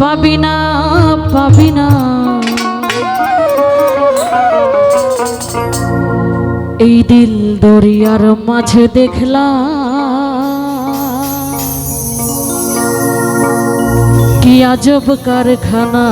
পাবি না পাবি না। এই দিল দরিয়ার মাঝে দেখলাম কি আজব কারখানা।